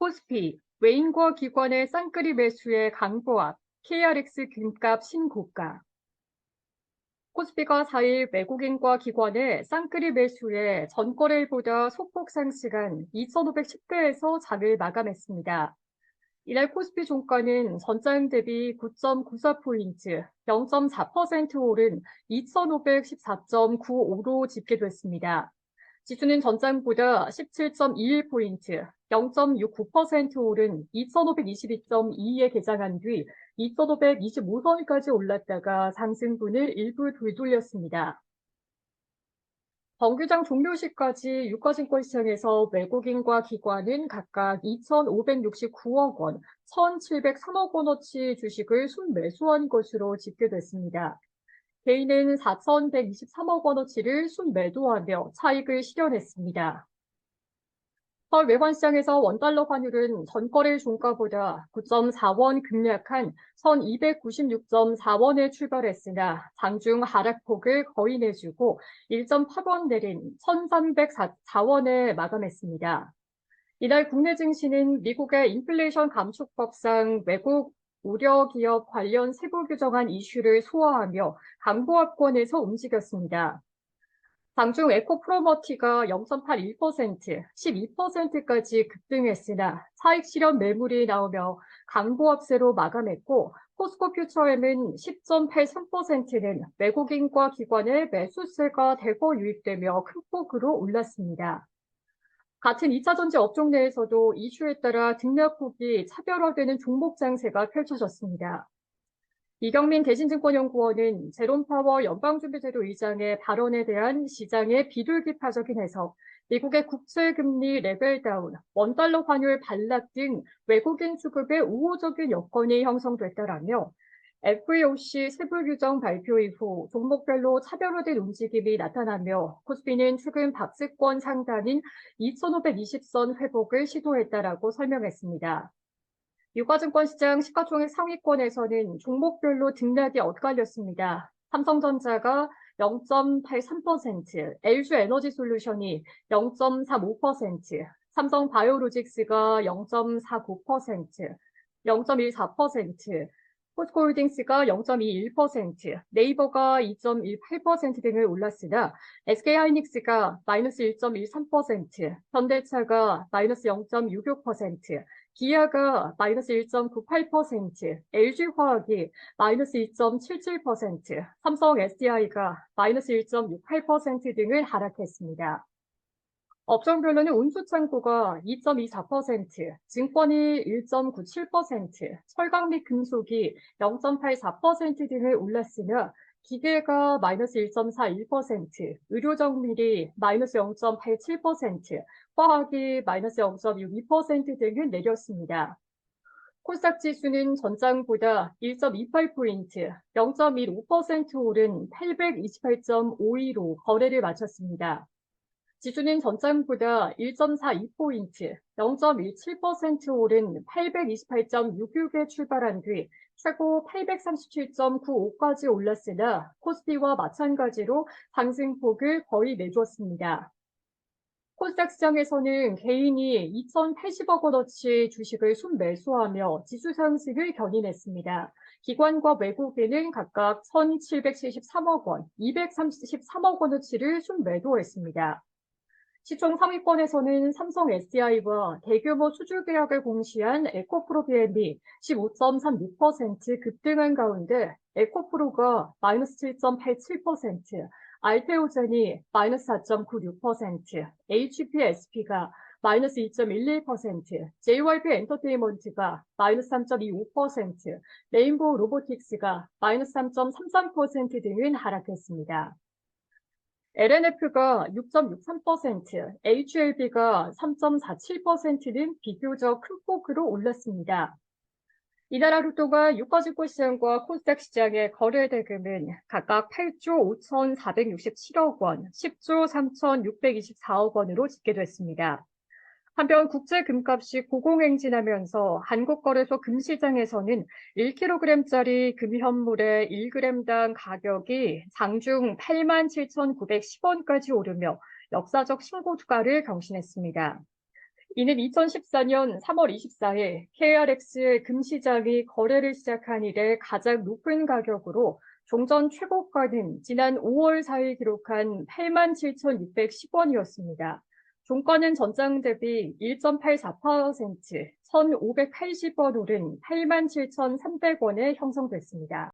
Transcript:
코스피, 외인과 기관의 쌍끌이 매수에 강보합, KRX 금값 신고가. 코스피가 4일 외국인과 기관의 쌍끌이 매수에 전거래일보다 소폭 상승한 2,510대에서 장을 마감했습니다. 이날 코스피 종가는 전장 대비 9.94포인트, 0.4% 오른 2,514.95로 집계됐습니다. 지수는 전장보다 17.21포인트, 0.69% 오른 2,522.22에 개장한 뒤 2,525선까지 올랐다가 상승분을 일부 돌돌렸습니다. 정규장 종료 시까지 유가증권 시장에서 외국인과 기관은 각각 2,569억 원, 1,703억 원어치 주식을 순매수한 것으로 집계됐습니다. 개인은 4,123억 원어치를 순매도하며 차익을 실현했습니다. 서울 외환시장에서 원달러 환율은 전거래 종가보다 9.4원 급락한 1296.4원에 출발했으나 장중 하락폭을 거의 내주고 1.8원 내린 1304원에 마감했습니다. 이날 국내 증시는 미국의 인플레이션 감축법상 외국 우려 기업 관련 세부 규정안 이슈를 소화하며 강보합권에서 움직였습니다. 장중 에코프로머티가 0.81%, 12%까지 급등했으나 차익 실현 매물이 나오며 강보합세로 마감했고 포스코 퓨처엠은 10.83%는 외국인과 기관의 매수세가 대거 유입되며 큰 폭으로 올랐습니다. 같은 2차 전지 업종 내에서도 이슈에 따라 등락폭이 차별화되는 종목 장세가 펼쳐졌습니다. 이경민 대신증권연구원은 제롬 파워 연방준비제도 의장의 발언에 대한 시장의 비둘기파적인 해석, 미국의 국채금리 레벨 다운, 원달러 환율 반락 등 외국인 수급의 우호적인 여건이 형성됐다라며 FEOC 세부 규정 발표 이후 종목별로 차별화된 움직임이 나타나며 코스피는 최근 박스권 상단인 2,520선 회복을 시도했다라고 설명했습니다. 유가증권 시장 시가총액 상위권에서는 종목별로 등락이 엇갈렸습니다. 삼성전자가 0.83%, LG 에너지 솔루션이 0.45%, 삼성 바이오로직스가 0.49%, 0.14%, 포스코홀딩스가 0.21%, 네이버가 2.18% 등을 올랐으나 SK하이닉스가 마이너스 1.13%, 현대차가 마이너스 0.66%, 기아가 마이너스 1.98%, LG화학이 마이너스 2.77%, 삼성 SDI가 마이너스 1.68% 등을 하락했습니다. 업종별로는 운수창고가 2.24%, 증권이 1.97%, 철강 및 금속이 0.84% 등을 올랐으며 기계가 마이너스 1.41%, 의료정밀이 마이너스 0.87%, 화학이 마이너스 0.62% 등을 내렸습니다. 코스닥 지수는 전장보다 1.28포인트, 0.15% 오른 828.52로 거래를 마쳤습니다. 지수는 전장보다 1.42포인트, 0.17% 오른 828.66에 출발한 뒤 최고 837.95까지 올랐으나 코스피와 마찬가지로 상승폭을 거의 내줬습니다. 코스닥 시장에서는 개인이 2,080억 원어치 주식을 순매수하며 지수 상승을 견인했습니다. 기관과 외국인은 각각 1,773억 원, 233억 원어치를 순매도했습니다. 시총 상위권에서는 삼성 SDI와 대규모 수주 계약을 공시한 에코프로 BM이 15.36% 급등한 가운데 에코프로가 마이너스 7.87%, 알테오젠이 마이너스 4.96%, HPSP가 마이너스 2.11%, JYP 엔터테인먼트가 마이너스 3.25%, 레인보우 로보틱스가 마이너스 3.33% 등은 하락했습니다. LNF가 6.63%, HLB가 3.47%는 비교적 큰 폭으로 올랐습니다. 하루 동안 유가증권 시장과 코스닥 시장의 거래 대금은 각각 8조 5,467억 원, 10조 3,624억 원으로 집계됐습니다. 한편 국제 금값이 고공행진하면서 한국거래소 금시장에서는 1kg짜리 금현물의 1g당 가격이 장중 87,910원까지 오르며 역사적 신고주가를 경신했습니다. 이는 2014년 3월 24일 KRX의 금시장이 거래를 시작한 이래 가장 높은 가격으로 종전 최고가는 지난 5월 4일 기록한 87,610원이었습니다. 종가는 전장 대비 1.84%, 1,580원 오른 87,300원에 형성됐습니다.